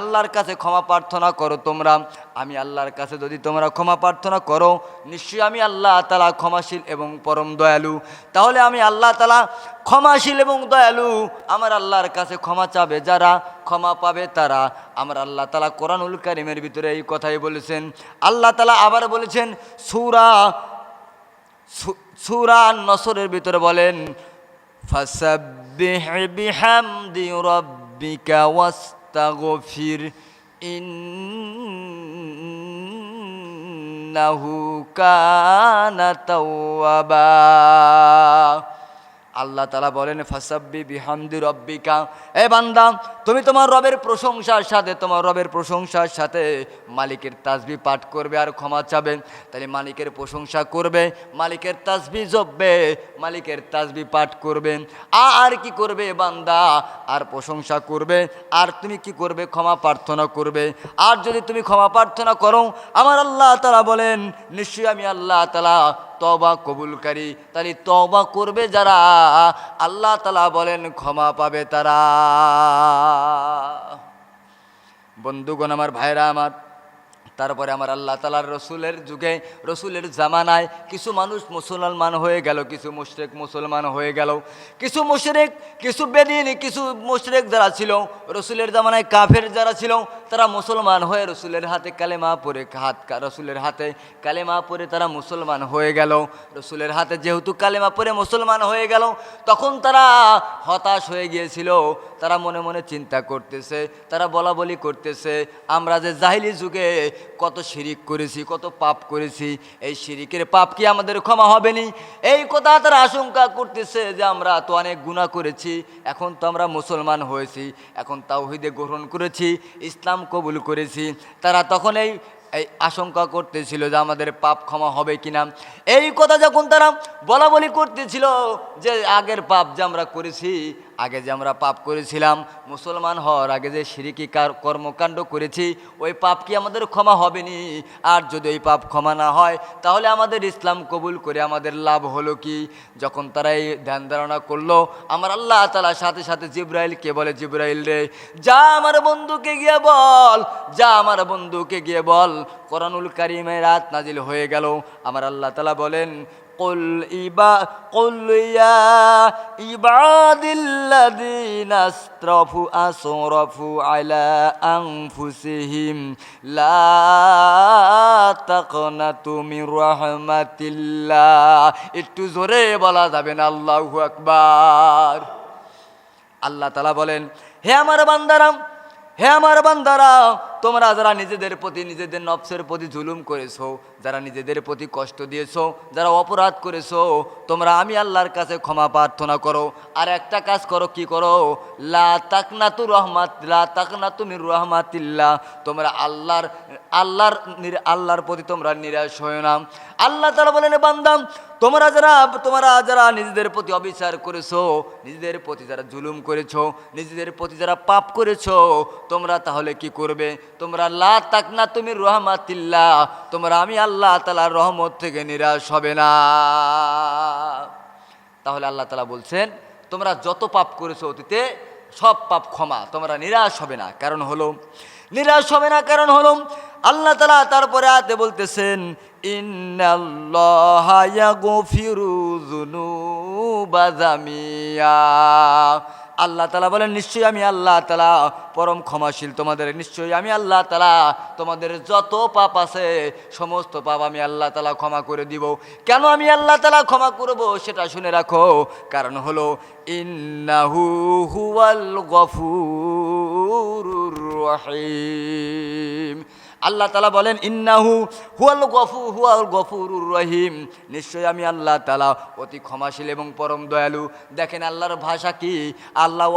আল্লাহর কাছে ক্ষমা প্রার্থনা করো তোমরা। আমি আল্লাহর কাছে যদি তোমরা ক্ষমা প্রার্থনা করো, নিশ্চয়ই আমি আল্লাহ তালা ক্ষমাশীল এবং পরম দয়ালু। তাহলে আমি আল্লাহ তালা ক্ষমাশীল এবং দয়ালু। আমার আল্লাহর কাছে ক্ষমা চাবে যারা, ক্ষমা পাবে তারা। আমার আল্লাহ তালা কোরআনুল কারিমের ভিতরে এই কথাই বলেছেন। আল্লাহ তালা আবার বলেছেন, সুরা সূরা নসরের ভিতরে বলেন, ফাসাব্বিহ বিহামদি রাব্বিকা ওয়াস্তাগফির ইন্নাহু কানা তাওয়াবা আল্লাহ তালা বলেন, ফাসাব্বি বিহামদি রব্বিকা। এ বান্দা, তুমি তোমার রবের প্রশংসার সাথে, তোমার রবের প্রশংসার সাথে মালিকের তাজবি পাঠ করবে আর ক্ষমা চাবে। তাহলে মালিকের প্রশংসা করবে, মালিকের তাজবি জপবে, মালিকের তাজবি পাঠ করবে। আর কি করবে বান্দা? আর প্রশংসা করবে, আর তুমি কি করবে? ক্ষমা প্রার্থনা করবে। আর যদি তুমি ক্ষমা প্রার্থনা করো, আমার আল্লাহ তালা বলেন, নিশ্চয়ই আমি আল্লাহ তালা তবা কবুলকারী তাহলে তবা করবে যারা? আল্লাহ তালা বলেন, ক্ষমা পাবে তারা। বন্ধুগণ, আমার ভাইরা, আমার তারপরে আমার আল্লাহ তালার রসুলের যুগে, রসুলের জামানায় কিছু মানুষ মুসলমান হয়ে গেল, কিছু মুশরেক মুসলমান হয়ে গেল। কিছু মুশরেক, কিছু বেদিন, কিছু মুশরেক যারা ছিল, রসুলের জামানায় কাফের যারা ছিল, তারা মুসলমান হয়ে রসুলের হাতে কালেমা পরে হাত রসুলের হাতে কালেমা পরে তারা মুসলমান হয়ে গেল। রসুলের হাতে যেহেতু কালেমা পরে মুসলমান হয়ে গেল, তখন তারা হতাশ হয়ে গিয়েছিল। তারা মনে মনে চিন্তা করতেছে, তারা বলা বলি করতেছে, আমরা যে জাহিলি যুগে কত শিরিক করেছি, কত পাপ করেছি, এই শিরিকের পাপ কি আমাদের ক্ষমা হবে নি এই কথা তারা আশঙ্কা করতেছে যে আমরা তো অনেক গুণা করেছি, এখন তো আমরা মুসলমান হয়েছি, এখন তাওহিদে গ্রহণ করেছি, ইসলাম কবুল করেছি। তারা তখন এই এই আশঙ্কা করতেছিল যে আমাদের পাপ ক্ষমা হবে কিনা। এই কথা যখন তারা বলা বলি করতেছিল যে আগের পাপ যে আমরা করেছি আগে যে আমরা পাপ করেছিলাম, মুসলমান হওয়ার আগে যে সিরিকি কার- কর্মকাণ্ড করেছি, ওই পাপ কি আমাদের ক্ষমা হবে নি আর যদি ওই পাপ ক্ষমা না হয়, তাহলে আমাদের ইসলাম কবুল করে আমাদের লাভ হলো কি? যখন তারা এই ধ্যান ধারণা করল, আমার আল্লাহ তালা সাথে সাথে জিব্রাইলকে বলে, জিব্রাইল রে, যা আমার বন্ধুকে গিয়ে বল, যা আমার বন্ধুকে গিয়ে বল। কোরআনুল কারিমের রাত নাজিল হয়ে গেল। আমার আল্লাহ তালা বলেন قل إبا قل يا عبادي الذين أسرفوا أسرفوا على أنفسهم لا تقنطوا من رحمة الله একটু জোরে বলা যাবে না আল্লাহু আকবার আল্লাহ তালা বলেন হে আমার বান্দারাম হে আমার বান্দারা তোমরা যারা নিজেদের প্রতি, নিজেদের নফসের প্রতি জুলুম করেছ, যারা নিজেদের প্রতি কষ্ট দিয়েছ, যারা অপরাধ করেছ, তোমরা আমি আল্লাহর কাছে ক্ষমা প্রার্থনা করো। আর একটা কাজ করো, কি করো? লা তাকনাতু রহমাত, লা তাকনাতু মির রহমাতিল্লাহ। তোমরা আল্লাহর আল্লাহর আল্লাহর প্রতি তোমরা নিরাশ হয় না। আল্লাহ তারা বলেন বান্দাম তোমরা যারা তোমরা যারা নিজেদের প্রতি অবিচার করেছ, নিজেদের প্রতি যারা জুলুম করেছ, নিজেদের প্রতি যারা পাপ করেছ, তোমরা তাহলে কি করবে? তোমরা লা তাকনা তুমি রহমাতিল্লাহ, তোমরা আমি আল্লাহ তালার রহমত থেকে নিরাশ হবে না। তাহলে আল্লাহ তালা বলছেন, তোমরা যত পাপ করেছ অতীতে, সব পাপ ক্ষমা, তোমরা নিরাশ হবে না। কারণ হলো, নিরাশ হবে না কারণ হলো, আল্লাহ তালা তারপরে আতে বলতেছেন, ইন্নাল্লাহা ইয়াগফিরু যুনুবা আল্লাহ তালা বলেন, নিশ্চয়ই আমি আল্লাহ তালা পরম ক্ষমাশীল তোমাদের, নিশ্চয়ই আমি আল্লাহ তালা তোমাদের যত পাপ আছে, সমস্ত পাপ আমি আল্লাহ তালা ক্ষমা করে দিব। কেন আমি আল্লাহ তালা ক্ষমা করব সেটা শুনে রাখো। কারণ হলো, ইন্নাহু হুয়াল গফুরুর রহিম। আল্লাহ তালা বলেন, ইন্নাহু হুয়াল গফু, হুয়াল গফুরুর রহিম। নিশ্চয়ই আমি আল্লাহ তালা অতি ক্ষমাশীল এবং পরম দয়ালু। দেখেন আল্লাহর ভাষা কি? আল্লাহ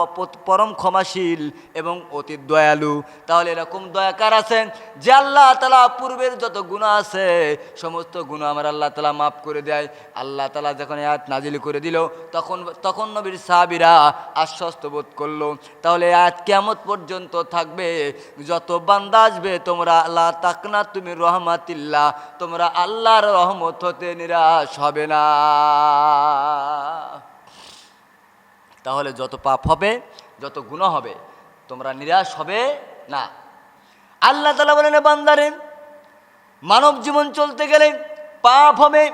পরম ক্ষমাশীল এবং অতি দয়ালু। তাহলে এরকম দয়াকার আছেন যে আল্লাহ তালা পূর্বের যত গুণা আছে, সমস্ত গুণ আমার আল্লাহ তালা মাফ করে দেয়। আল্লাহ তালা যখন আয়াত নাজিল করে দিল, তখন তখন নবীর সাহাবিরা আশ্বস্ত বোধ করল। তাহলে আয়াত কেমত পর্যন্ত থাকবে? যত বান্দা আসবে, তোমরা আল্লাহ তাকনা, তুমি রহমাতিল্লাহ, তোমরা আল্লাহর রহমত হতে নিরাশ হবে না। তাহলে যত পাপ হবে, যত গুণ হবে, তোমরা নিরাশ হবে না। আল্লাহ তালা বলেন, "এ বান্দারে, মানব জীবন চলতে গেলে পাপ হবে,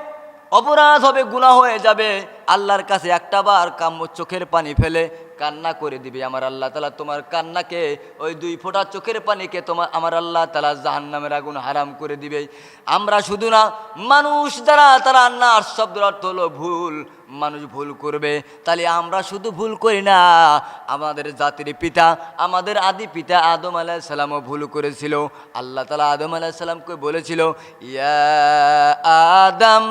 অপরাধ হবে, গুনাহ হয়ে যাবে। আল্লাহর কাছে একটা বার কাম্য চোখের পানি ফেলে কান্না করে দিবে। আমার আল্লাহ তালা তোমার কান্নাকে ওই দুই ফোঁটা চোখের পানিকে তোমার আমার আল্লাহ তালা জাহান্নামের আগুন হারাম করে দিবে। আমরা শুধু না, মানুষ দ্বারা তারা নার্স শব্দের অর্থ হলো ভুল। মানুষ ভুল করবে, তাহলে আমরা শুধু ভুল করি না। আমাদের জাতির পিতা, আমাদের আদি পিতা আদম আলাহিসাল্লামও ভুল করেছিল। আল্লাহ তালা আদম আলাহিসাল্লামকে বলেছিল, ইয়া আদম,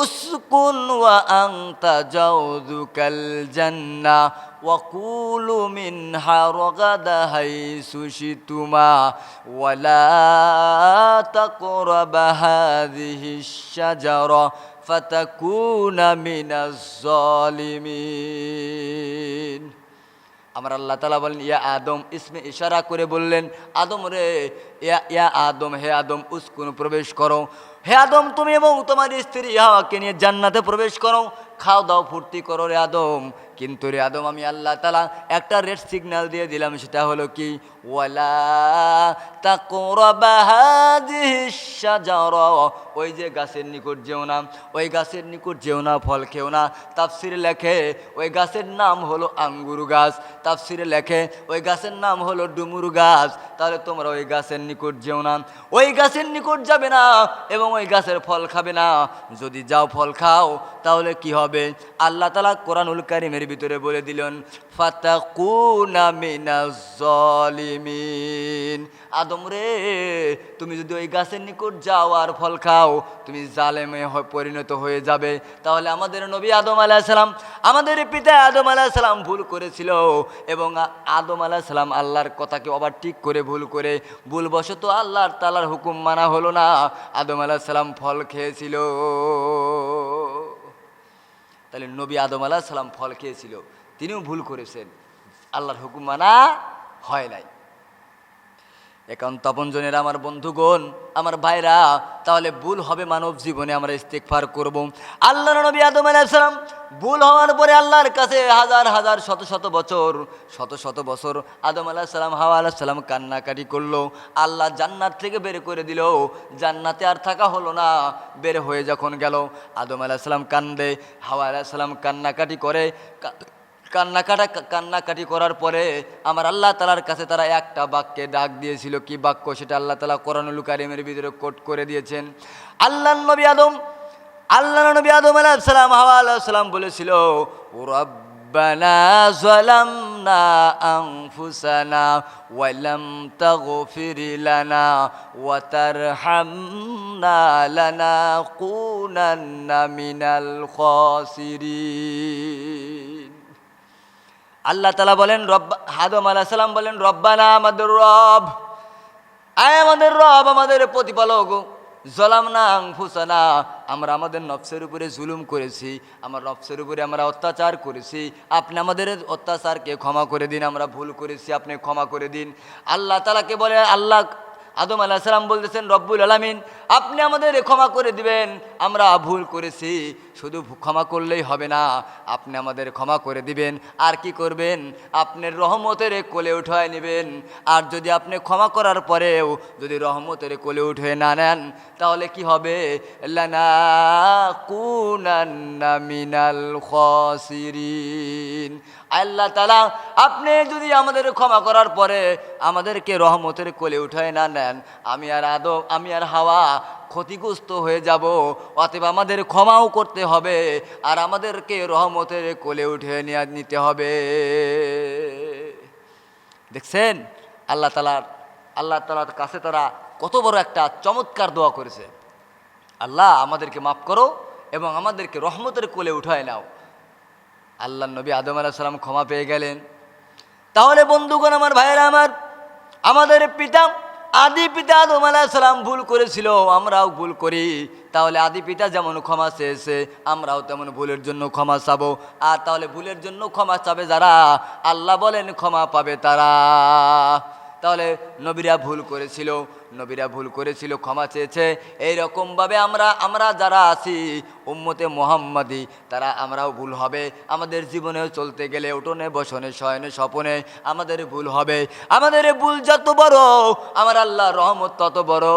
উসকুন ওয়া আংতা জাউদুকাল জান্না, ওয়াকুলু মিনহা রগাদা হাইসু শিতুমা, ওয়ালা তাকরাবা হাযিহি শাজারা। فَتَكُونَ مِنَ الظَّالِمِينَ আমার আল্লাহ তালা বলেন, ইয়া আদম, ইসমে ইশারা করে বললেন, আদম রে, ইয়া ইয়া আদম, হে আদম, উস্কুন প্রবেশ করো। হে আদম, তুমি এবং তোমার স্ত্রী ইহাকে নিয়ে জান্নাতে প্রবেশ করো। খাও দাও, ফুর্তি করো রে আদম। কিন্তু রে আদম, আমি আল্লাহ তালা একটা রেড সিগন্যাল দিয়ে দিলাম, সেটা হলো কি? ওয়ালা। ওই যে গাছের নিকট যেও না, ওই গাছের নিকট যেও না, ফল খেও না। তাফসির লেখে, ওই গাছের নাম হলো আঙ্গুর গাছ। তাফসিরে লেখে, ওই গাছের নাম হলো ডুমুর গাছ। তাহলে তোমরা ওই গাছের নিকট যেও না। ওই গাছের নিকট যাবে না এবং ওই গাছের ফল খাবে না। যদি যাও ফল খাও, তাহলে কি হবে? আল্লাহ তালা কোরআনুল কারিমের ভিতরে বলে দিলেন, ফাতাকুনা মিনাজ জালিমিন। আদম রে, তুমি যদি ওই গাছের নিকট যাও আর ফল খাও, তুমি জালেমে পরিণত হয়ে যাবে। তাহলে আমাদের নবী আদম আলাহিসাল্লাম আমাদের পিতা আদম আলাহিসাল্লাম ভুল করেছিল এবং আদম আলাহিসাল্লাম আল্লাহর কথাকে আবার ঠিক করে ভুল করে, ভুলবশত আল্লাহর তালার হুকুম মানা হলো না। আদম আলাহিসাল্লাম ফল খেয়েছিল। তাহলে নবী আদম আলাহ সালাম ফল খেয়েছিল। তিনিও ভুল করেছেন। আল্লাহর হুকুম মানা হয় নাই। একান্ত আপনজনের আমার বন্ধুগণ, আমার ভাইরা, তাহলে ভুল হবে মানব জীবনে আমরা ইস্তেকফার করব। আল্লাহ নবী আদম আলাইসালাম ভুল হওয়ার পরে আল্লাহর কাছে হাজার হাজার, শত শত বছর, শত শত বছর আদম আলাহিসাল্লাম হাওয়া আলাহিসাল্লাম কান্নাকাটি করল। আল্লাহ জান্নাত থেকে বের করে দিল। জান্নাতে আর থাকা হলো না, বের হয়ে যখন গেল, আদম আলাহিসাল্লাম কান্দে, হাওয়া আলাহিসাল্লাম কান্নাকাটি করে কান্নাকাটা কান্নাকাটি করার পরে আমার আল্লাহ তালার কাছে তারা একটা বাক্যে ডাক দিয়েছিল কি বাক্য সেটা আল্লাহ তালা কোরআনুল কারিমের ভিতরে কোট করে দিয়েছেন আল্লাহ নবী আদম আল্লাহ নবী আদম আলাইসালাম হাওয়া আলাইসালাম বলেছিল রব্বানা ظلمنا أنفسنا ولم تغفر لنا وترحمنا لنكونن من الخاسرين আল্লাহ তালা বলেন, রব্বা হাদম আলাহ সাল্লাম বলেন, রব্বানা, আমাদের রব। আয় আমাদের রব, আমাদের প্রতিপালক। জলাম না আংফুসানা আমরা আমাদের নফসের উপরে জুলুম করেছি, আমার নফসের উপরে আমরা অত্যাচার করেছি। আপনি আমাদের অত্যাচারকে ক্ষমা করে দিন, আমরা ভুল করেছি, আপনি ক্ষমা করে দিন। আল্লাহ তালাকে বলে, আল্লাহ আদম আলাহ সালাম বলতেছেন, রব্বুল আলমিন, আপনি আমাদের ক্ষমা করে দিবেন। আমরা ভুল করেছি, শুধু ক্ষমা করলেই হবে না, আপনি আমাদের ক্ষমা করে দিবেন। আর কি করবেন? আপনার রহমতের কোলে উঠায় নেবেন। আর যদি আপনি ক্ষমা করার পরেও যদি রহমতের কোলে উঠে না নেন, তাহলে কি হবে? লানা কুনান্না মিনাল খসিরিন। আল্লাহ তালা আপনি যদি আমাদের ক্ষমা করার পরে আমাদেরকে রহমতের কোলে উঠায় না নেন, আমি আর আদম আমি আর হাওয়া ক্ষতিগ্রস্ত হয়ে যাব, অতএব আমাদের ক্ষমাও করতে হবে আর আমাদেরকে রহমতের কোলে উঠে নিয়ে নিতে হবে। দেখছেন? আল্লাহ তালার আল্লাহ তালার কাছে তারা কত বড় একটা চমৎকার দোয়া করেছে। আল্লাহ আমাদেরকে মাফ করো এবং আমাদেরকে রহমতের কোলে উঠায় নাও। আল্লাহ নবী আদম সালাম ক্ষমা পেয়ে গেলেন। তাহলে বন্ধুগণ, আমার ভাইয়েরা, আমার, আমাদের পিতা, আদি পিতা আদম সালাম ভুল করেছিল, আমরাও ভুল করি। তাহলে আদি পিতা যেমন ক্ষমা চেয়েছে, আমরাও তেমন ভুলের জন্য ক্ষমা চাব। আর তাহলে ভুলের জন্য ক্ষমা চাবে যারা? আল্লাহ বলেন, ক্ষমা পাবে তারা। তাহলে নবীরা ভুল করেছিল, নবীরা ভুল করেছিল, ক্ষমা চেয়েছে। এই রকমভাবে আমরা আমরা যারা আছি উম্মতে মোহাম্মদী, তারা আমরাও ভুল হবে। আমাদের জীবনেও চলতে গেলে উঠোনে, বসনে, শয়নে, স্বপনে আমাদের ভুল হবে। আমাদের ভুল যত বড়, আমার আল্লাহর রহমত তত বড়।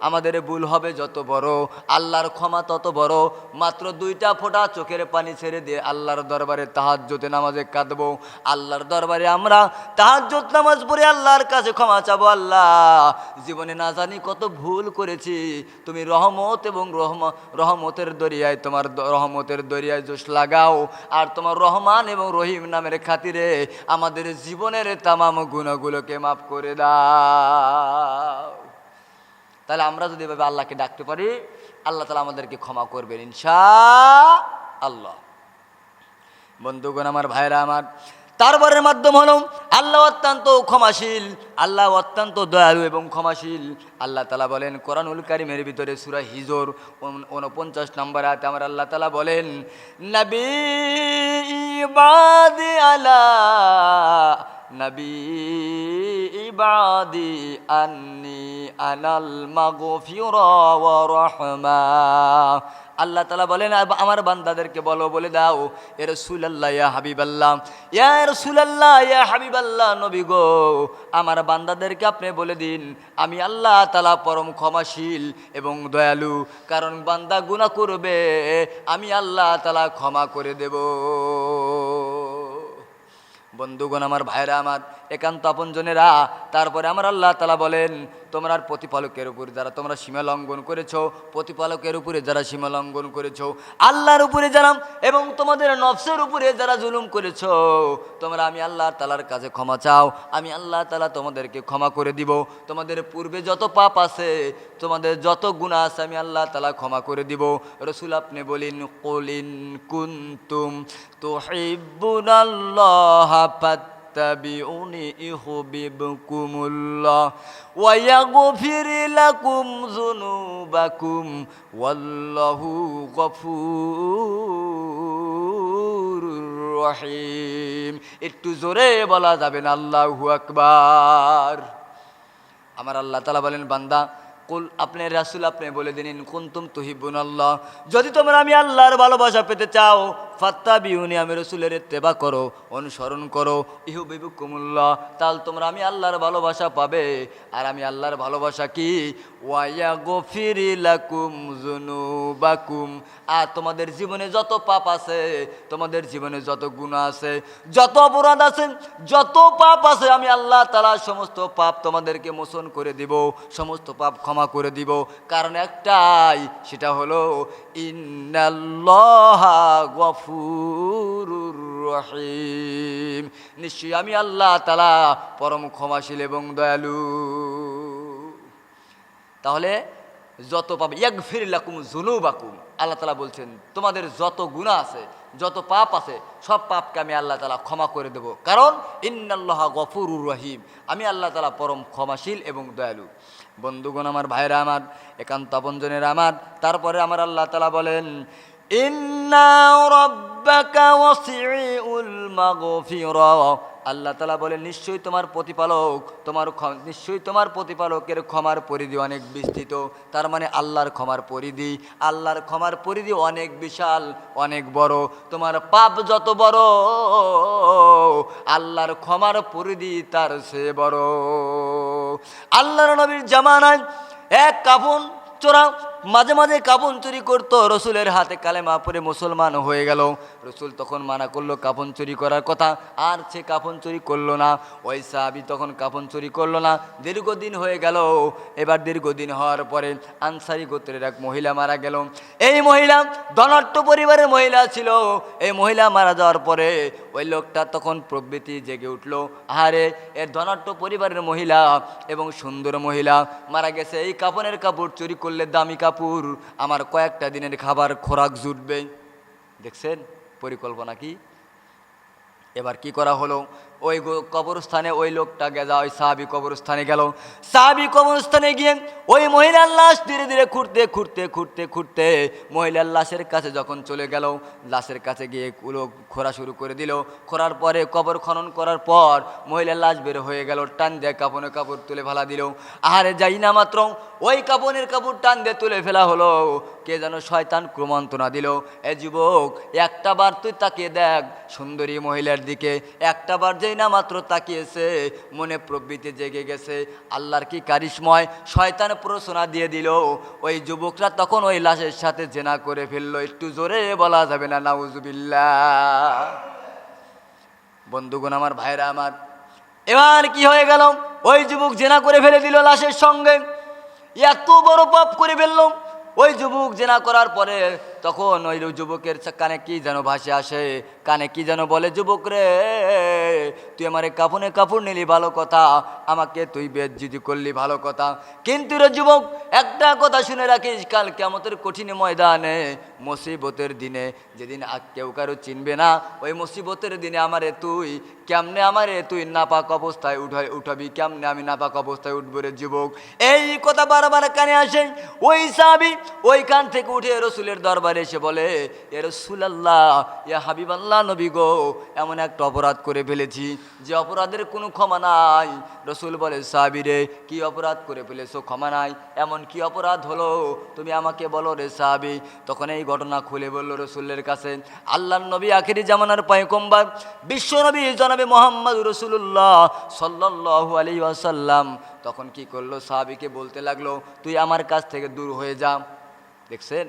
আমাদের ভুল হবে যত বড়, আল্লাহর ক্ষমা তত বড়। মাত্র দুইটা ফোঁটা চোখের পানি ছেড়ে দিয়ে আল্লাহর দরবারে তাহাজ্জতে নামাজে কাঁদবো। আল্লাহর দরবারে আমরা তাহাজ্জত নামাজ পড়ে আল্লাহর কাছে ক্ষমা চাবো, আল্লাহ। জীবনে না জানি কত ভুল করেছি। তুমি রহমত এবং রহম, রহমতের দরিয়ায় তোমার রহমতের দরিয়ায় জোশ লাগাও। আর তোমার রহমান এবং রহিম নামের খাতিরে আমাদের জীবনের তামাম গুণগুলোকে মাফ করে দাও। তাহলে আমরা যদি এভাবে আল্লাহকে ডাকতে পারি, আল্লাহ তালা আমাদেরকে ক্ষমা করবেন ইনশা আল্লাহ। বন্ধুগণ, আমার ভাইরা, আমার তারপরের মাধ্যম হলো আল্লাহ অত্যন্ত ক্ষমাশীল, আল্লাহ অত্যন্ত দয়ালু এবং ক্ষমাশীল। আল্লাহ তালা বলেন, কোরআনুল কারিমের ভিতরে সুরা হিজোর উন- উনপঞ্চাশ নম্বর আয়াতে আমার আল্লাহ তালা বলেন, নবী আলা, নবী ইবাদি আন্নি আনাল রাহমা। আল্লাহ তালা বলেন, "আব- আমার বান্দাদেরকে বলো, বলে দাও, এ রসুলাল্লাহ, ইয়া হাবিবাল্লাহ, ইয়া রসুলাল্লাহ, ইয়া হাবিবাল্লাহ, নবী গো, আমার বান্দাদেরকে আপনি বলে দিন, আমি আল্লাহ তালা পরম ক্ষমাশীল এবং দয়ালু, কারণ বান্দা গুনাহ করবে, আমি আল্লাহ তালা ক্ষমা করে দেব। বন্ধুগণ, আমার ভাইরা, আমার একান্ত আপনজনেরা, তারপরে আমার আল্লাহ তালা বলেন তোমরা আর প্রতিপালকের উপরে, যারা তোমরা সীমা লঙ্ঘন করেছ, প্রতিপালকের উপরে যারা সীমা লঙ্ঘন করেছ, আল্লাহর উপরে যারা এবং তোমাদের নফসের উপরে যারা জুলুম করেছ, তোমরা আমি আল্লাহ তালার কাছে ক্ষমা চাও, আমি আল্লাহ তালা তোমাদেরকে ক্ষমা করে দিব। তোমাদের পূর্বে যত পাপ আছে, তোমাদের যত গুণা আছে, আমি আল্লাহ তালা ক্ষমা করে দিব। রসুল আপনি বলিন কলিন কুন্তুম তো فاتبعوني يحببكم الله ويغفر لكم ذنوبكم والله غفور রহিম একটু জোরে বলা যাবে না আল্লাহু আকবার আমার আল্লাহ তালা বলেন বান্দা কুল আপনি রাসুল আপনি বলে দিন কুন্তুম তুহিবুন আল্লাহ যদি তোমরা আমি আল্লাহর ভালোবাসা পেতে চাও ফাত্তা বিউনি আমি রসুলের তেবা করো, অনুসরণ করো। ইহু বিবু কুমুল্লাহ তাহলে তোমরা আমি আল্লাহর ভালোবাসা পাবে। আর আমি আল্লাহর ভালোবাসা কি? ওয়াইয়া গফিরি লাকুম জুনুবাকুম আর তোমাদের জীবনে যত পাপ আছে, তোমাদের জীবনে যত গুণা আছে, যত অপরাধ আছে, যত পাপ আছে, আমি আল্লাহ তালা সমস্ত পাপ তোমাদেরকে মোচন করে দিব, সমস্ত পাপ ক্ষমা করে দিব। কারণ একটাই, সেটা হলো, ইন্নাল্লাহা গফুরুর রহিম। নিশ্চয়ই আমি আল্লাহ তালা পরম ক্ষমাশীল এবং দয়ালু। তাহলে যত পাপ এক ফির লাকুম জুনু বাকুম আল্লাহ তালা বলছেন, তোমাদের যত গুণা আছে, যত পাপ আছে, সব পাপকে আমি আল্লাহ তালা ক্ষমা করে দেব। কারণ ইন্নাল্লাহ গফুরুর রহিম। আমি আল্লাহ তালা পরম ক্ষমাশীল এবং দয়ালু। বন্ধুগণ আমার, ভাইরা আমার, একান্ত আপনজনের আমার, তারপরে আমার আল্লাহ তালা বলেন আল্লাহ তালা বলে নিশ্চয়ই তোমার প্রতিপালক, তোমার নিশ্চয়ই তোমার প্রতিপালকের ক্ষমার পরিধি অনেক বিস্তৃত। তার মানে আল্লাহর ক্ষমার পরিধি। আল্লাহর ক্ষমার পরিধি অনেক বিশাল, অনেক বড়। তোমার পাপ যত বড়, আল্লাহর ক্ষমার পরিধি তার সে বড়। আল্লাহর নবীর জামানায় এক কাফন চোরা মাঝে মাঝে কাপন চুরি করতো, রসুলের হাতে কালেমা পরে মুসলমান হয়ে গেল। রসুল তখন মানা করল কাপন চুরি করার কথা, আর সে কাপন চুরি করল না। ওই সাহাবি তখন কাপন চুরি করল না। দীর্ঘদিন হয়ে গেল। এবার দীর্ঘদিন হওয়ার পরে আনসারি গোত্রের এক মহিলা মারা গেল। এই মহিলা ধনাট্য পরিবারের মহিলা ছিল। এই মহিলা মারা যাওয়ার পরে ওই লোকটা তখন প্রবৃতি জেগে উঠল। আহারে এর ধনাট্য পরিবারের মহিলা এবং সুন্দর মহিলা মারা গেছে। এই কাপনের কাপড় চুরি করলে দামি কাপড় আমার কয়েকটা দিনের খাবার খোরাক জুটবে। দেখছেন? পরিকল্পনা কি? এবার কি করা হলো? ওই কবরস্থানে ওই লোকটা গেজা ওই সাহাবি কবরস্থানে গেল। সাহাবি কবরস্থানে গিয়ে ওই মহিলার লাশ ধীরে ধীরে খুঁড়তে খুঁড়তে খুঁড়তে খুঁড়তে মহিলার লাশের কাছে যখন চলে গেল, লাশের কাছে গিয়ে কুলো খোঁড়া শুরু করে দিল। খোঁড়ার পরে কবর খনন করার পর মহিলার লাশ বের হয়ে গেল, টান দিয়ে কাপড়ে কাপড় তুলে ফেলা দিল। আহারে যাই না মাত্র, ওই কাপড়ের কাপড় টান দিয়ে তুলে ফেলা হলো। কে যেন শয়তান ক্রমন্তনা দিল, এ যুবক, একটা বার তুই তাকিয়ে দেখ সুন্দরী মহিলার দিকে, একটা বার যেই না মাত্র তাকিয়েছে, মনে প্রবৃত্তি জেগে গেছে। আল্লাহর কি কারিশময়, শয়তান প্ররোচনা দিয়ে দিল। ওই যুবকরা তখন ওই লাশের সাথে জেনা করে ফেলল। একটু জোরে বলা যাবে না, নাউজুবিল্লাহ। বন্ধুগণ আমার, ভাইরা আমার, এবার কি হয়ে গেল? ওই যুবক জেনা করে ফেলে দিল লাশের সঙ্গে। এত বড় পাপ করে ফেলল। ওই যুবক জেনা করার পরে তখন ওই যুবকের কানে কি যেন ভাসে আসে? কানে কি যেন বলে, যুবক রে, তুই আমারে কাপড়ে কাপড় নিলি ভালো কথা, আমাকে তুই বেদজিদি করলি ভালো কথা। কিন্তু রে যুবক, একটা কথা শুনে রাখিস, কাল কেমতের কঠিন ময়দানে, মুসিবতের দিনে, যেদিন কেউ কারও চিনবে না, ওই মুসিবতের দিনে আমারে তুই, কেমনে আমারে তুই নাপাক অবস্থায় উঠাই উঠাবি, কেমনে আমি নাপাক অবস্থায় উঠবো রে যুবক? এই কথা বারবার কানে আসে। ওই সাবি ওই কান থেকে উঠে রসুলের দরবারে এসে বলে, এ রসুল আল্লাহ ইয়া হাবিব আল্লাহ নবী গো, এমন একটা অপরাধ করে ফেলেছি, যে অপরাধের কোনো ক্ষমা নাই। রসুল বলে সাবি রে, কি অপরাধ করে ফেলেছো? ক্ষমা নাই। এমন কি অপরাধ হলো? তুমি আমাকে বলো রে সাবি তখন এই ঘটনা খুলে বলল রসুলের কাছে আল্লাহ নবী আখেরি জামানার পায়কম্বার বিশ্ব নবী জনাবে মোহাম্মদ রসুল্লাহ সাল্লাহ আলী আসাল্লাম তখন কি করল? সাহাবিকে বলতে লাগল, তুই আমার কাছ থেকে দূর হয়ে যা। দেখছেন?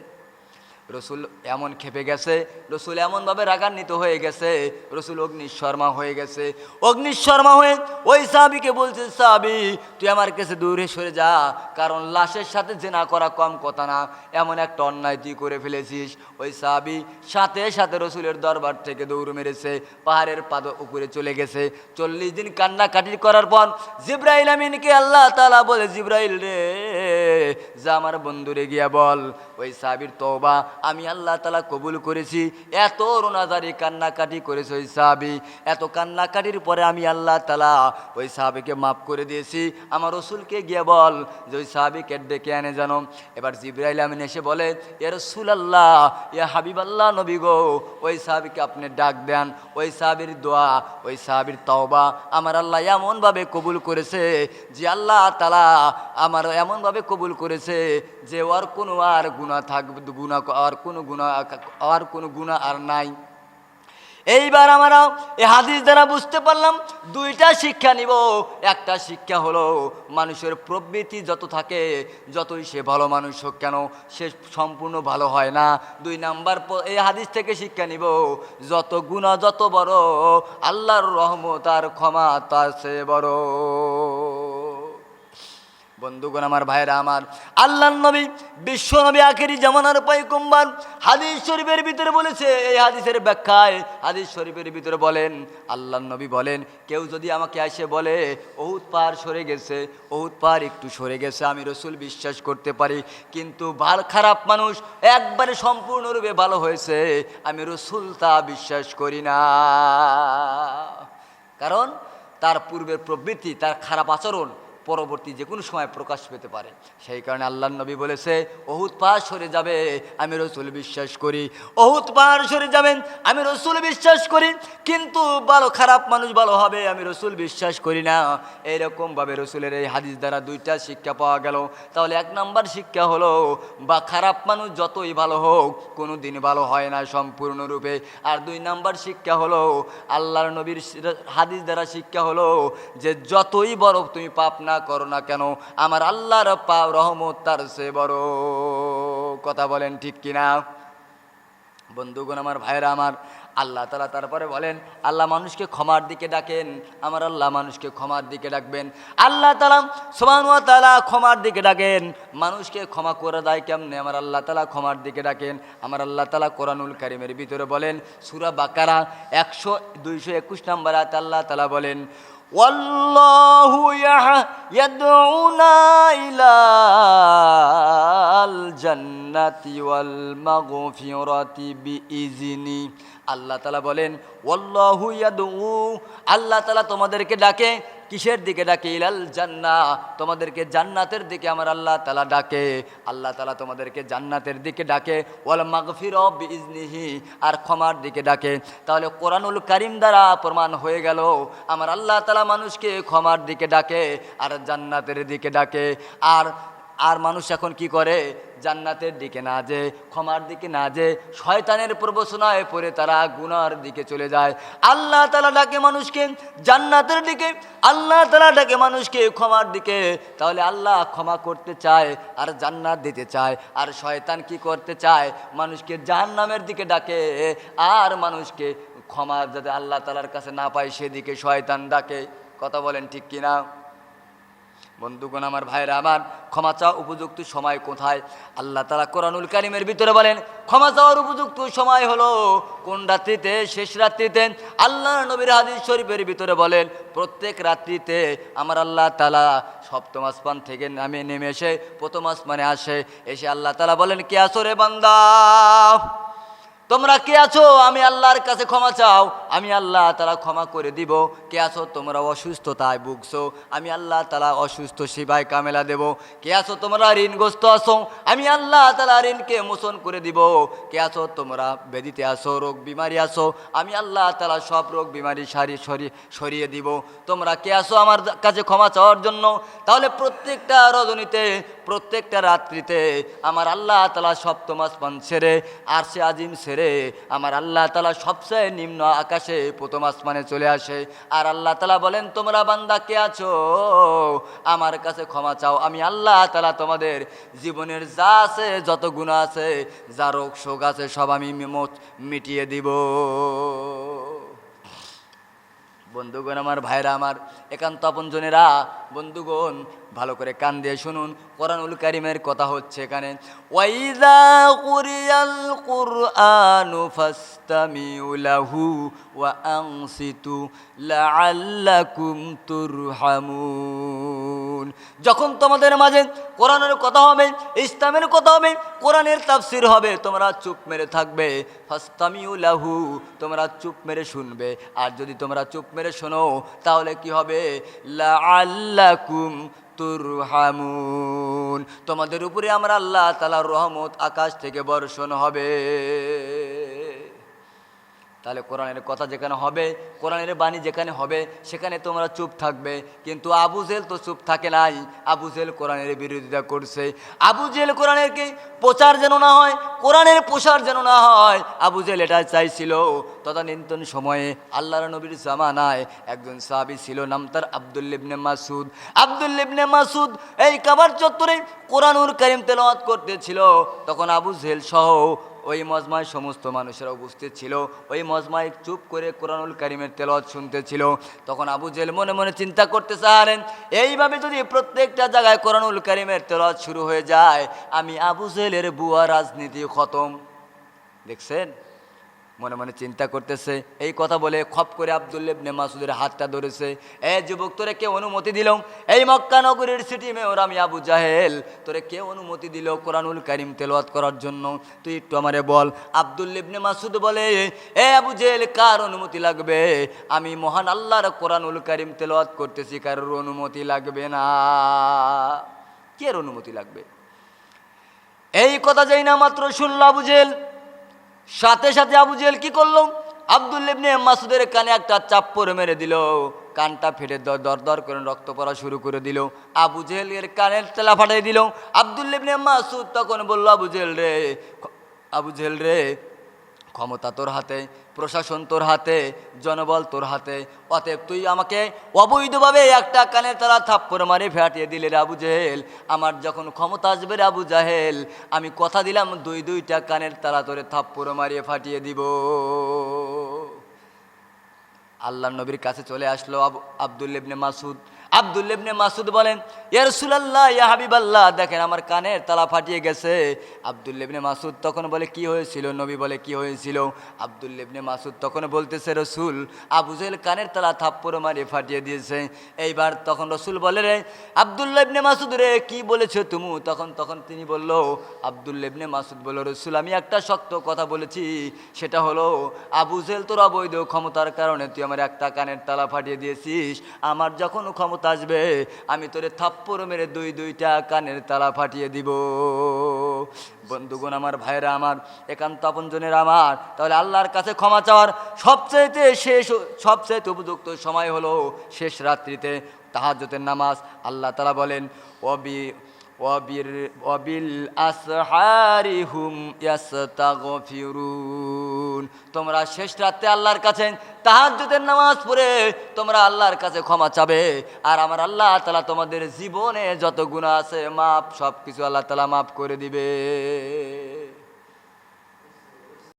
রসুল এমন খেপে গেছে, রসুল এমনভাবে রাগান্বিত হয়ে গেছে, রসুল অগ্নিশর্মা হয়ে গেছে। অগ্নিশর্মা হয়ে ওই সাহাবিকে বলছে, সাহাবি, তুই আমার কাছে দূরে সরে যা, কারণ লাশের সাথে জেনা করা কম কথা না, এমন একটা অন্যায় তুই করে ফেলেছিস। ওই সাহাবি সাথে সাথে রসুলের দরবার থেকে দৌড় মেরেছে, পাহাড়ের পাদ উপরে চলে গেছে। চল্লিশ দিন কান্নাকাটি করার পর জিব্রাইল আমিনকে আল্লাহ তালা বলে, জিব্রাইল রে, যা আমার বন্ধুরে গিয়া বল। ওই সাহাবির তওবা আমি আল্লাহ তালা কবুল করেছি। এত রোনাজারি, কান্নাকাটি করেছে ওই সাহাবি। এত কান্নাকাটির পরে আমি আল্লাহ তালা ওই সাহাবিকে মাফ করে দিয়েছি। আমার রসুলকে গিয়ে বল যে ওই সাহাবিকে ডেকে আনে জানো এবার জিব্রাইল আমিন এসে বলে, এ রসুল আল্লাহ এ হাবিব আল্লাহ নবী গো, ওই সাহাবিকে আপনি ডাক দেন। ওই সাহাবির দোয়া, ওই সাহাবির তওবা আমার আল্লাহ এমনভাবে কবুল করেছে যে আল্লাহ তালা আমার এমনভাবে কবুল করেছে যে ওর কোনো আর গুণা থাকবে গুণা আর কোনো গুণা আর কোনো গুণা আর নাই। এইবার আমরা এই হাদিস দ্বারা বুঝতে পারলাম, দুইটা শিক্ষা নিব। একটা শিক্ষা হলো, মানুষের প্রবৃত্তি যত থাকে, যতই সে ভালো মানুষ হোক কেন, সে সম্পূর্ণ ভালো হয় না। দুই নাম্বার এই হাদিস থেকে শিক্ষা নিব, যত গুণা যত বড়, আল্লাহর রহমত আর ক্ষমা তার সে বড়। বন্ধুগণ, আমার ভাইরা আমার আল্লাহ নবী, বিশ্ব নবী আখেরি জামানার পয়কুম্বার হাদিস শরীফের ভিতরে বলেছে, এই হাদিসের ব্যাখ্যায় হাদিস শরীফের ভিতরে বলেন আল্লাহ নবী বলেন, কেউ যদি আমাকে এসে বলে বহুত পার সরে গেছে বহুত পার একটু সরে গেছে, আমি রসুল বিশ্বাস করতে পারি, কিন্তু ভালো খারাপ মানুষ একবারে সম্পূর্ণরূপে ভালো হয়েছে, আমি রসুল তা বিশ্বাস করি না। কারণ তার পূর্বের প্রবৃত্তি, তার খারাপ আচরণ পরবর্তী যে কোনো সময় প্রকাশ পেতে পারে। সেই কারণে আল্লাহ নবী বলেছে অহুত পার সরে যাবে, আমি রসুল বিশ্বাস করি। অহুত পার সরে যাবেন, আমি রসুল বিশ্বাস করি। কিন্তু ভালো খারাপ মানুষ ভালো হবে, আমি রসুল বিশ্বাস করি না। এইরকমভাবে রসুলের এই হাদিস দ্বারা দুইটা শিক্ষা পাওয়া গেল। তাহলে এক নম্বর শিক্ষা হলো, বা খারাপ মানুষ যতই ভালো হোক কোনো দিন ভালো হয় না সম্পূর্ণরূপে। আর দুই নাম্বার শিক্ষা হলো, আল্লাহর নবীর হাদিস দ্বারা শিক্ষা হলো যে, যতই বড় তুমি পাপ না করো না কেন? আমার আল্লাহর পা রহমত তার সে বড়। কথা বলেন ঠিক কিনা? বন্ধুগণ, আমার ভাইরা আমার আল্লাহ তালা তারপরে বলেন, আল্লাহ মানুষকে ক্ষমার দিকে ডাকেন, আমার আল্লাহ মানুষকে ক্ষমার দিকে ডাকবেন। আল্লাহ তালা সোমানুয়া তালা ক্ষমার দিকে ডাকেন। মানুষকে ক্ষমা করে দেয় কেমনে? আমার আল্লাহ তালা ক্ষমার দিকে ডাকেন। আমার আল্লাহ তালা কোরআনুল কারিমের ভিতরে বলেন, সুরা বাকারা একশো, দুইশো একুশ নম্বর আল্লাহ তালা বলেন والله يح- يدعونا إلى আল জান্নাতি ওয়াল মাগফিরাতি বিইজনি আল্লাহ তালা বলেন ওয়াল্লাহু ইয়াদউ আল্লাহ তালা তোমাদেরকে ডাকে কিসের দিকে ডাকে? ইলাল জান্না। তোমাদেরকে জান্নাতের দিকে আমার আল্লাহ তালা ডাকে। আল্লাহ তালা তোমাদেরকে জান্নাতের দিকে ডাকে। ওয়াল মাগফির বিইজনিহি, আর ক্ষমার দিকে ডাকে। তাহলে কোরআনুল কারিম দ্বারা প্রমাণ হয়ে গেল, আমার আল্লাহ তালা মানুষকে ক্ষমার দিকে ডাকে, আর জান্নাতের দিকে ডাকে। আর আর মানুষ এখন কি করে? জান্নাতের দিকে না যে, ক্ষমার দিকে না যে, শয়তানের প্রবচনায় পড়ে তারা গুনার দিকে চলে যায়। আল্লাহ তালা ডাকে মানুষকে জান্নাতের দিকে, আল্লাহ তালা ডাকে মানুষকে ক্ষমার দিকে। তাহলে আল্লাহ ক্ষমা করতে চায় আর জান্নাত দিতে চায়। আর শয়তান কি করতে চায়? মানুষকে জাহান্নামের দিকে ডাকে আর মানুষকে ক্ষমা যাতে আল্লাহ তালার কাছে না পায়, সেদিকে শয়তান ডাকে। কথা বলেন ঠিক কিনা? বন্ধুগণ, আমার ভাইরা আমার ক্ষমা চাওয়া উপযুক্ত সময় কোথায়? আল্লাহ তালা কোরআনুল কারিমের ভিতরে বলেন, ক্ষমা চাওয়ার উপযুক্ত সময় হলো কোন রাত্রিতে? শেষ রাত্রিতে। আল্লাহ নবীর হাদিস শরীফের ভিতরে বলেন, প্রত্যেক রাত্রিতে আমার আল্লাহ তালা সপ্তম আসমান থেকে নামে নেমে এসে প্রথম আসমানে আসে। এসে আল্লাহ তালা বলেন, কে আসো রে বান্দা? তোমরা কে আছো? আমি আল্লাহর কাছে ক্ষমা চাও। আমি আল্লাহ তালা ক্ষমা করে দিব। কে আছো? তোমরা অসুস্থতায় ভুগছো। আমি আল্লাহ তালা অসুস্থ সেবায় কামেলা দেব। কে আছো? তোমরা ঋণগ্রস্ত আসো আমি আল্লাহ তালা ঋণকে মোচন করে দিব। কে আছো? তোমরা বেদিতে আসো রোগ বিমারি আসো আমি আল্লাহ তালা সব রোগ বিমারি সারি সরিয়ে সরিয়ে দিব। তোমরা কে আসো আমার কাছে ক্ষমা চাওয়ার জন্য? তাহলে প্রত্যেকটা রজনীতে, প্রত্যেকটা রাত্রিতে আমার আল্লাহ তালা সপ্তম আসমান ছেড়ে, আর সে আজিম ছেড়ে আমার আল্লাহ তালা সবচেয়ে নিম্ন আকাশে প্রথম আসমানে চলে আসে। আর আল্লাহ তালা বলেন, তোমরা বান্দা, কে আছো? আমার কাছে ক্ষমা চাও। আমি আল্লাহ তালা তোমাদের জীবনের যা আছে, যত গুণ আছে, যা রোগ শোক আছে, সব আমি মিটিয়ে দিব। বন্ধুগণ, আমার ভাইরা, আমার একান্ত আপনজনেরা, বন্ধুগণ ভালো করে কান দিয়ে শুনুন। কোরআনুল কারিমের কথা হচ্ছে এখানে, ওয়াইদা কুরিয়াল কুরআনু ফাস্তামিউ ওয়া আনসিতু লাআল্লাকুম তুরহামুন। যখন তোমাদের মাঝে কোরআনের কথা হবে, ইসলামের কথা হবে, কোরআনের তাফসির হবে, তোমরা চুপ মেরে থাকবে। ফাস্তামিউ লাহু, তোমরা চুপ মেরে শুনবে। আর যদি তোমরা চুপ মেরে শোনো, তাহলে কি হবে? লাআল্লাকুম তোমাদের উপরে আমরা আল্লাহ তালার রহমত আকাশ থেকে বর্ষণ হবে। তাহলে কোরআনের কথা যেখানে হবে, কোরআনের বাণী যেখানে হবে, সেখানে তোমরা চুপ থাকবে। কিন্তু আবু জেল তো চুপ থাকে নাই। আবু জেল কোরআনের বিরোধিতা করছে। আবু জেল কোরআনের কি প্রচার যেন না হয়, কোরআনের প্রসার যেন না হয়? আবু জেল এটা চাইছিল। তদানীন্তন সময়ে আল্লাহর নবীর জামানায় একজন সাহাবি ছিল, নাম তার আবদুল্লিবনে মাসুদ আবদুল্লিবনে মাসুদ এই কাবার চত্বরে কোরআনুর কারিম তেলাওয়াত করতেছিল। তখন আবু জেল সহ ওই মজমায় সমস্ত মানুষেরা উপস্থিত ছিল। ওই মজমায় চুপ করে কোরআনুল কারিমের তেলত শুনতেছিল তখন আবু জেল মনে মনে চিন্তা করতে চাহারেন এইভাবে যদি প্রত্যেকটা জায়গায় কোরআনুল করিমের তেলত শুরু হয়ে যায়, আমি আবু জেলের বুয়া রাজনীতি খতম। দেখছেন? মনে মনে চিন্তা করতেছে, এই কথা বলে খপ করে আবদুল্লেবনে মাসুদের হাতটা ধরেছে। এ যুবক, তোরে কে অনুমতি দিল? এই মক্কা নগরীর সিটি মেয়র আমি আবু জাহেল। তোরে কে অনুমতি দিল কোরআনুল কারিম তেলাওয়াত করার জন্য? তুই একটু আমারে বল। আবদুল্লিবনে মাসুদ বলে, এ আবু জেহেল, কার অনুমতি লাগবে? আমি মহান আল্লাহর কোরআনুল কারিম তেলাওয়াত করতেছি, কারোর অনুমতি লাগবে না। কে অনুমতি লাগবে? এই কথা যাই না মাত্র শুনল আবু সাথে সাথে আবু জেল কি করল? আবদুল্লিবনে মাসুদের কানে একটা চাপ্পর মেরে দিল। কানটা ফেটে দর দর দর করে রক্ত পড়া শুরু করে দিল। আবু জেল এর কানের তেলা ফাটাই দিল। আবদুল্লিবনে মাসুদ তখন বলল, আবু জেল রে, আবু জেল রে ক্ষমতা তোর হাতে, প্রশাসন তোর হাতে, জনবল তোর হাতে। অতএব তুই আমাকে অবৈধভাবে একটা কানের তারা থাপ্পড় মারে ফেটিয়ে দিলে রে আবু জাহেল। আমার যখন ক্ষমতা আসবে রে আবু জাহেল, আমি কথা দিলাম, দুই দুইটা কানের তারা তোরে থাপ্পড় মারিয়ে ফাটিয়ে দিব। আল্লাহ নবীর কাছে চলে আসলো আবু আবদুল্লিবনে মাসুদ আবদুল্লেবনে মাসুদ বলেন ইয়ার সুলাল্লাহ ইয়া হাবিবাল্লাহ। দেখেন আমার কানের তালা ফাটিয়ে গেছে। আবদুল্লেবনে মাসুদ তখন বলে, কি হয়েছিল? নবী বলে, কি হয়েছিল? আবদুল্লেবনে মাসুদ তখন বলতেছে, রসুল আবুজেল কানের তালা থাপ্পড় মারিয়ে ফাটিয়ে দিয়েছে। এইবার তখন রসুল বলে, রে আবদুল্লেবনে মাসুদ রে, কি বলেছ তুমি? তখন তখন তিনি বলল আবদুল্লেবনে মাসুদ বলল, রসুল, আমি একটা শক্ত কথা বলেছি। সেটা হলো আবুজেল তোর অবৈধ ক্ষমতার কারণে তুই আমার একটা কানের তালা ফাটিয়ে দিয়েছিস। আমার যখন ক্ষমতা আসবে, আমি তোরে থাপ্পড় মেরে দুই দুইটা কানের তালা ফাটিয়ে দিব। বন্ধুগণ আমার ভাইরা আমার, একান্ত আপনজনের আমার, তাহলে আল্লাহর কাছে ক্ষমা চাওয়ার সবচাইতে শেষ, সবচাইতে উপযুক্ত সময় হলো শেষ রাত্রিতে তাহাজতের নামাজ। আল্লাহ তালা বলেন অবি ওয়াবিল আসহারি হুম ইয়াস্তাগফিরুন তোমরা শেষ রাতে আল্লাহর কাছে তাহাজুদের নামাজ পড়ে তোমরা আল্লাহর কাছে ক্ষমা চাবে। আর আমার আল্লাহ তালা তোমাদের জীবনে যত গুণা আছে, মাপ সব কিছু আল্লাহ তালা মাফ করে দিবে।